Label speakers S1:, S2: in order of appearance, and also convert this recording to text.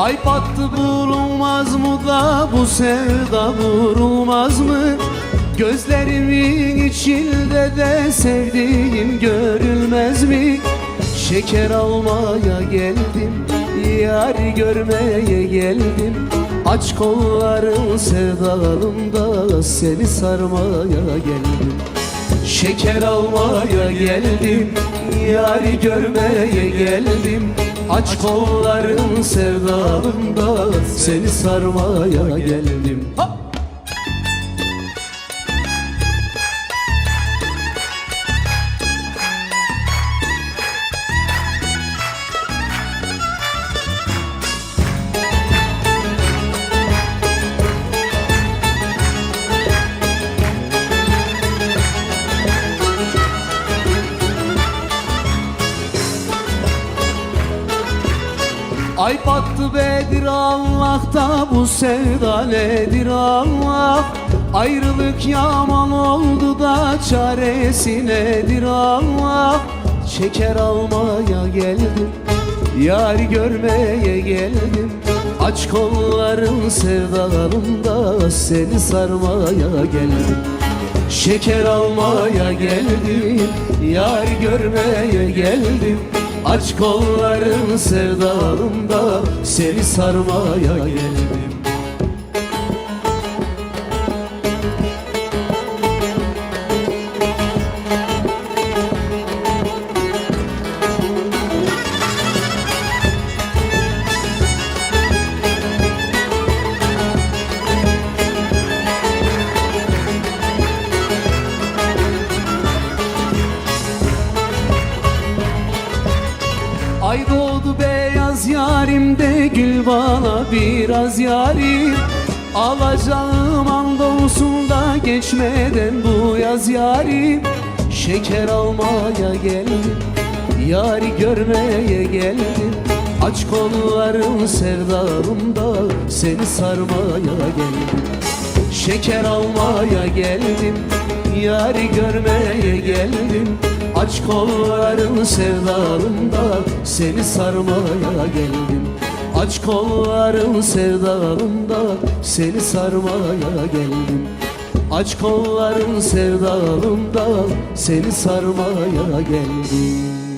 S1: Ay battı bulunmaz mı da bu sevda vurulmaz mı? Gözlerimin içinde de sevdiğim görülmez mi? Şeker almaya geldim, yar görmeye geldim Aç kolların sevdalımda seni sarmaya geldim Şeker almaya geldim, yari görmeye geldim Aç kolların sevdalımda seni sarmaya geldim Ha! Ay battı Bedir Allah'ta bu sevda nedir Allah? Ayrılık yaman oldu da çaresi nedir Allah? Şeker almaya geldim Yar görmeye geldim. Aç kolların sevdalımda seni sarmaya geldim. Şeker almaya geldim Yar görmeye geldim Aç kolların sevdalımda Seni sarmaya geldim Ay doğdu beyaz yarimde gül bana biraz yarim. Alacağım da geçmeden bu yaz yarim. Şeker almaya geldim Yari görmeye geldim. Aç kolların sevdalımda Seni sarmaya geldim. Şeker almaya geldim Yari görmeye geldim. Aç kolların sevdalımda Seni sarmaya geldim. Aç kolların sevdalımda Seni sarmaya geldim. Aç kolların sevdalımda Seni sarmaya geldim